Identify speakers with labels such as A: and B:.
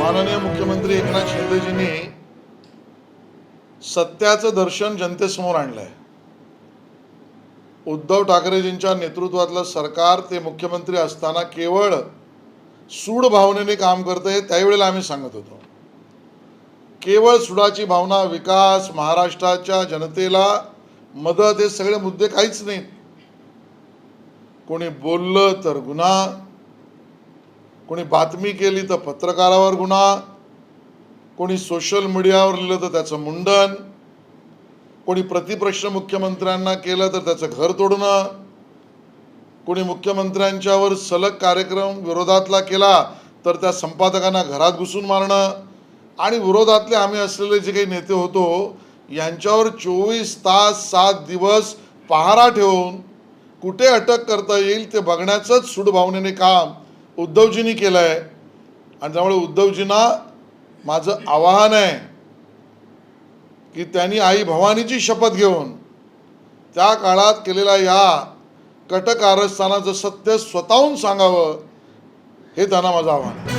A: माननीय मुख्यमंत्री एकनाथ शिंदेजींनी सत्याचं दर्शन जनतेसमोर आणलंय. उद्धव ठाकरेजींच्या नेतृत्वातलं सरकार ते मुख्यमंत्री असताना केवळ सूड भावनेने काम करतंय त्यावेळेला आम्ही सांगत होतो. केवळ सुडाची भावना विकास महाराष्ट्राच्या जनतेला मदत हे सगळे मुद्दे काहीच नाहीत. कोणी बोललं तर गुन्हा कोणी बातमी केली तर पत्रकारावर गुन्हा कोणी सोशल मीडियावर लिहिलं तर त्याचं मुंडन कोणी प्रतिप्रश्न मुख्यमंत्र्यांना केलं तर त्याचं घर तोडणं कोणी मुख्यमंत्र्यांच्यावर सलग कार्यक्रम विरोधातला केला तर त्या संपादकांना घरात घुसून मारणं आणि विरोधातले आम्ही असलेले जे काही नेते होतो यांच्यावर चोवीस तास सात दिवस पहारा ठेवून कुठे अटक करता येईल ते बघण्याचंच सूडभावनेने काम उद्धवजींनी केलं आहे आणि त्यामुळे उद्धवजींना माझं आवाहन आहे की त्यांनी आई भवानीची शपथ घेऊन त्या काळात केलेल्या या कटकारस्थानाचं सत्य स्वतःहून सांगावं हे त्यांना माझं आव्हान आहे.